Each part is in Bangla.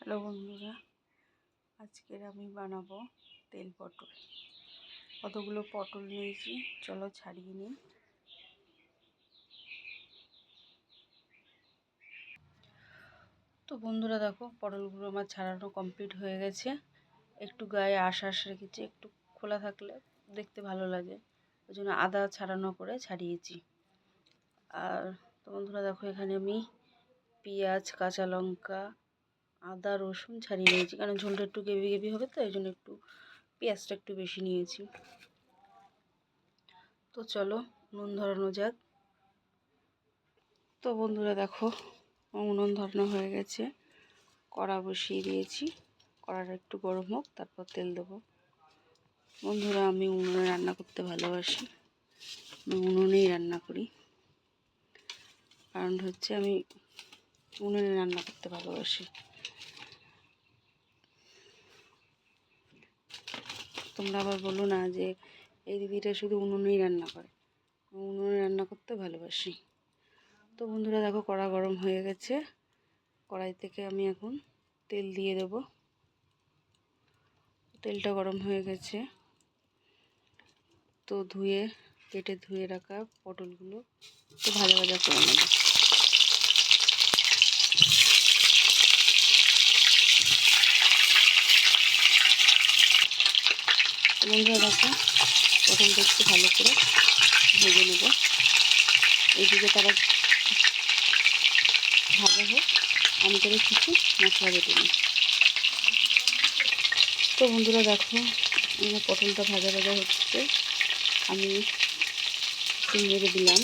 হ্যালো বন্ধুরা আজকের আমি বানাবো তেল পটল। কতগুলো পটল নিয়েছি, চলো ছাড়িয়ে নিই। তো বন্ধুরা দেখো, পটলগুলো আমার ছাড়ানো কমপ্লিট হয়ে গেছে। একটু গায়ে আশ আশ রেখেছি, একটু খোলা থাকলে দেখতে ভালো লাগে। ওই জন্য আদা ছাড়ানো করে ছাড়িয়েছি। আর তো বন্ধুরা দেখো, এখানে আমি পেঁয়াজ, কাঁচা লঙ্কা আদা, রসুন ছাড়িয়ে নিয়েছি। কারণ ঝোলটা একটু গেবি গেবি হবে তো, এই জন্য একটু পেঁয়াজটা একটু বেশি নিয়েছি। তো চলো, নুন ধরানো যাক। তো বন্ধুরা দেখো, উনুন ধরানো হয়ে গেছে। কড়া বসিয়ে দিয়েছি। কড়াটা একটু গরম হোক, তারপর তেল দেবো। বন্ধুরা, আমি উনুনে রান্না করতে ভালোবাসি। আমি উনুনেই রান্না করি। কারণ হচ্ছে আমি উনুনে রান্না করতে ভালোবাসি। তোমরা আবার বলো না যে এই দিদিটা শুধু উনুনেই রান্না করে। উনুনে রান্না করতে ভালোবাসি। তো বন্ধুরা দেখো কড়া গরম হয়ে গেছে। কড়াই থেকে আমি এখন তেল দিয়ে দেব। তেলটা গরম হয়ে গেছে। তো ধুয়ে, কেটে ধুয়ে রাখা পটলগুলো তো ভাজা ভাজা করে নেব। বন্ধুরা দেখো পটলটা একটু ভালো করে ভেজে নেব। এইদিকে তারা ভাজা হোক, আমি করে কিছু মশলা বেটে তো বন্ধুরা দেখো আমার পটলটা ভাজা ভাজা হচ্ছে। আমি একটু মেরে দিলাম।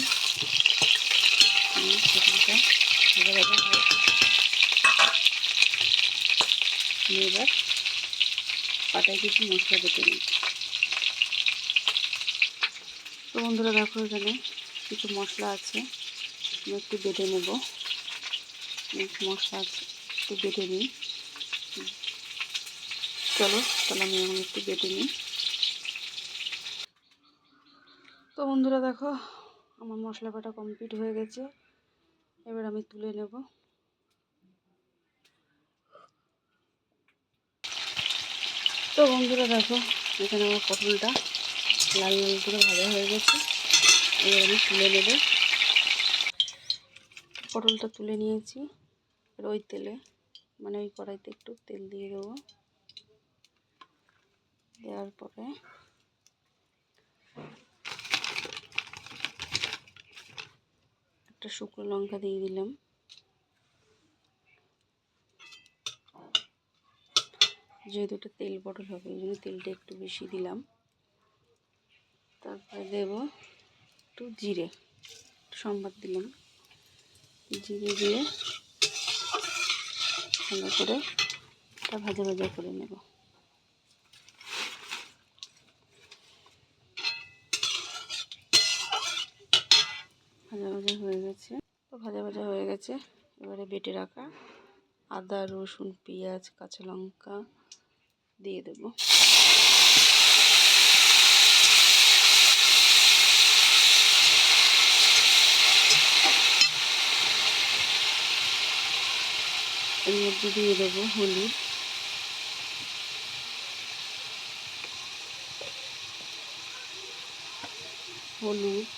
পটলটা ভাজা ভাজা হয় এবার পাটায় কিছু মশলা বেটে তো বন্ধুরা দেখো এখানে কিছু মশলা আছে। আমি একটু বেটে নেব। মশলা আছে, একটু বেটে নিই। চলো, তাহলে আমি এখন একটু বেটে নিই। তো বন্ধুরা দেখো, আমার মশলা বাটা কমপ্লিট হয়ে গেছে। এবার আমি তুলে নেব। তো বন্ধুরা দেখো, এখানে আমার পটলটা লাল লাল করে ভাজা হয়ে গেছে। এবার আমি তুলে নেব। পটলটা তুলে নিয়েছি আর ওই তেলে। মানে ওই কড়াইতে একটু তেল দিয়ে দেবো। দেওয়ার পরে একটা শুকনো লঙ্কা দিয়ে দিলাম। যেহেতু এটা তেল পটল হবে, ওই জন্য তেলটা একটু বেশি দিলাম। দেব একটু জিরে। সম্বাদ দিলাম। জিরে দিয়ে ভালো করে এটা ভাজা ভাজা করে নেব। ভাজা ভাজা হয়ে গেছে। তো ভাজা ভাজা হয়ে গেছে। এবারে বেটে রাখা আদা, রসুন, পেঁয়াজ, কাঁচা লঙ্কা দিয়ে দেবো। এর মধ্যে দিয়ে দেবো হলুদ। হলুদ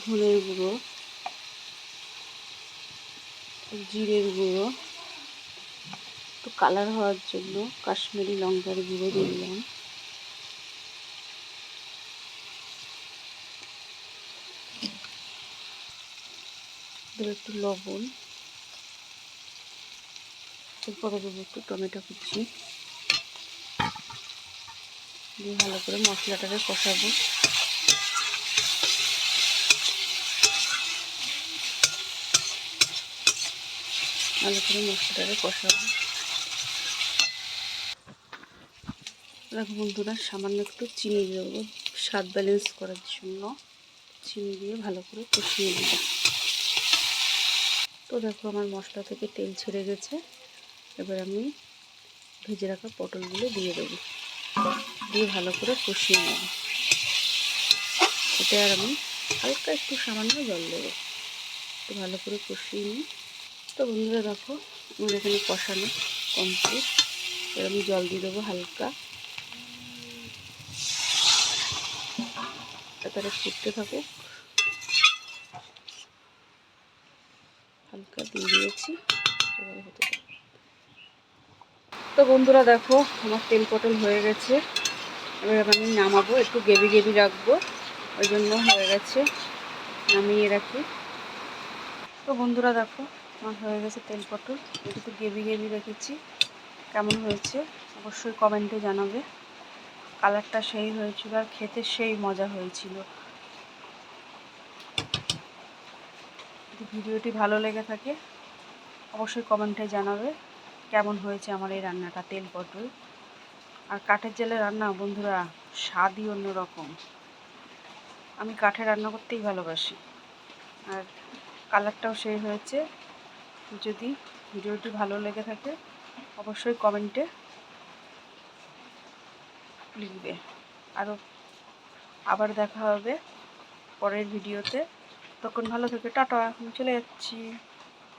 ধনের গুঁড়ো, জিরের গুঁড়ো, একটু কালার হওয়ার জন্য কাশ্মীরি লঙ্কার গুঁড়ো দিলাম। একটু লবণ। এরপরে দেবো একটু টমেটো কুচি। দিয়ে ভালো করে মশলাটাকে কষাবো। ভালো করে মশলাটাকে কষাবো। দেখো বন্ধুরা, সামান্য একটু চিনি দেবো। স্বাদ ব্যালেন্স করার জন্য চিনি দিয়ে ভালো করে কষিয়ে নেব। তো দেখো আমার মশলা থেকে তেল ছেড়ে গেছে। এবার আমি ভেজে রাখা পটলগুলো দিয়ে দেবো। দিয়ে ভালো করে কষিয়ে নেব। এতে আর আমি হালকা একটু সামান্য জল দেবো। একটু ভালো করে কষিয়ে নিই। তো বন্ধুরা দেখো, আমার এখানে কষানো কমপ্লিট এবার আমি জল দিয়ে দেবো হালকা। তারপরে ফুটতে থাকুক। হালকা দিয়ে দিয়েছি। এবার হতে থাকুক। তো বন্ধুরা দেখো, আমার তেল পটল হয়ে গেছে। এবার আমি নামাবো, একটু গেবি গেবি রাখব। ওই জন্য হয়ে গেছে, নামিয়ে রাখি। তো বন্ধুরা দেখো, আমার হয়ে গেছে তেল পটল। একটু গেবি গেবি রেখেছি। কেমন হয়েছে? অবশ্যই কমেন্টে জানাবে। কালারটা সেই হয়েছিল আর খেতে সেই মজা হয়েছিল। ভিডিওটি ভালো লেগে থাকে, অবশ্যই কমেন্টে জানাবে। কেমন হয়েছে আমার এই রান্নাটা? তেল, পটল আর কাঠের জেলে রান্না? বন্ধুরা, স্বাদই অন্যরকম। আমি কাঠে রান্না করতেই ভালোবাসি। আর কালারটাও সেই হয়েছে। যদি ভিডিওটি ভালো লেগে থাকে, অবশ্যই কমেন্টে লিখবে। আরও আবার দেখা হবে পরের ভিডিওতে। তখন ভালো থেকে টাটা, আমি চলে যাচ্ছি।